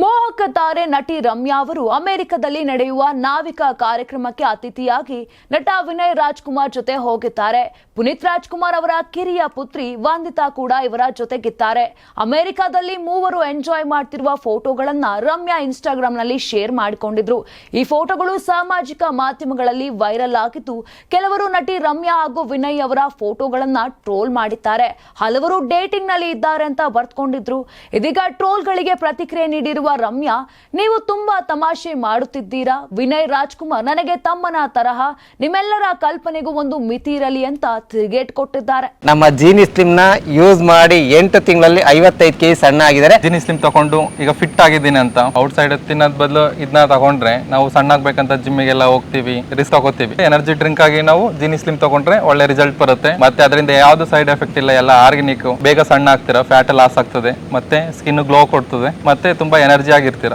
ಮೋಹಕ ತಾರೆ ನಟಿ ರಮ್ಯಾ ಅವರು ಅಮೆರಿಕದಲ್ಲಿ ನಡೆಯುವ ನಾವಿಕ ಕಾರ್ಯಕ್ರಮಕ್ಕೆ ಅತಿಥಿಯಾಗಿ ನಟ ವಿನಯ್ ರಾಜ್ಕುಮಾರ್ ಜೊತೆ ಹೋಗಿದ್ದಾರೆ. ಪುನೀತ್ ರಾಜ್ಕುಮಾರ್ ಅವರ ಕಿರಿಯ ಪುತ್ರಿ ವಂದಿತಾ ಕೂಡ ಇವರ ಜೊತೆಗಿದ್ದಾರೆ. ಅಮೆರಿಕದಲ್ಲಿ ಮೂವರು ಎಂಜಾಯ್ ಮಾಡ್ತಿರುವ ಫೋಟೋಗಳನ್ನ ರಮ್ಯಾ ಇನ್ಸ್ಟಾಗ್ರಾಂನಲ್ಲಿ ಶೇರ್ ಮಾಡಿಕೊಂಡಿದ್ರು. ಈ ಫೋಟೋಗಳು ಸಾಮಾಜಿಕ ಮಾಧ್ಯಮಗಳಲ್ಲಿ ವೈರಲ್ ಆಗಿದ್ದು, ಕೆಲವರು ನಟಿ ರಮ್ಯಾ ಹಾಗೂ ವಿನಯ್ ಅವರ ಫೋಟೋಗಳನ್ನ ಟ್ರೋಲ್ ಮಾಡಿದ್ದಾರೆ. ಹಲವರು ಡೇಟಿಂಗ್ನಲ್ಲಿ ಇದ್ದಾರೆ ಅಂತ ಬರ್ತ್ಕೊಂಡಿದ್ರು. ಇದೀಗ ಟ್ರೋಲ್ಗಳಿಗೆ ಪ್ರತಿಕ್ರಿಯೆ ನೀಡಿರುವ ರಮ್ಯಾ ನೀವು ತುಂಬಾ ತಮಾಷೆ ಮಾಡುತ್ತಿದ್ದೀರಾ? ವಿನಯ್ ರಾಜ್ಕುಮಾರ್ ನನಗೆ ತಮ್ಮನ ತರಹ ನಿಮ್ಮೆಲ್ಲರ ಕಲ್ಪನೆಗೂ ಒಂದು ಮಿತಿ ಇರಲಿ ಅಂತ ತಿರುಗೇಟ್ ಕೊಟ್ಟಿದ್ದಾರೆ. ನಮ್ಮ ಜೀನಿ ಸ್ಲಿಮ್ನ ಯೂಸ್ ಮಾಡಿ ಎಂಟು ತಿಂಗಳಲ್ಲಿ ಐವತ್ತೈದು ಕೆಜಿ ಸಣ್ಣ ಆಗಿದ್ದಾರೆ. ಜೀನಿ ಸ್ಲಿಮ್ ತಗೊಂಡು ಈಗ ಫಿಟ್ ಆಗಿದ್ದೀನಿ ಅಂತ. ಔಟ್ ಸೈಡ್ ತಿನ್ನೋದ್ ಬದಲು ಇದನ್ನ ತಗೊಂಡ್ರೆ ನಾವು ಸಣ್ಣ ಆಗ್ಬೇಕಂತ ಜಿಮ್ಮಿಗೆಲ್ಲ ಹೋಗ್ತೀವಿ ರಿಸ್ಕ್ ತಗೋತೀವಿ. ಎನರ್ಜಿ ಡ್ರಿಂಕ್ ಆಗಿ ನಾವು ಜೀನಿ ಸ್ಲಿಮ್ ತಗೊಂಡ್ರೆ ಒಳ್ಳೆ ರಿಸಲ್ಟ್ ಬರುತ್ತೆ. ಮತ್ತೆ ಅದರಿಂದ ಯಾವ್ದು ಸೈಡ್ ಎಫೆಕ್ಟ್ ಇಲ್ಲ ಎಲ್ಲ ಆರ್ಗ್ಯಾನಿಕ್ ಬೇಗ ಸಣ್ಣ ಆಗ್ತೀರಾ ಫ್ಯಾಟ್ ಲಾಸ್ ಆಗ್ತದೆ. ಮತ್ತೆ ಸ್ಕಿನ್ ಗ್ಲೋ ಕೊಡ್ತದೆ. ಮತ್ತೆ ತುಂಬಾ ಎನರ್ಜಿ ಆಗಿರ್ತೀರಾ?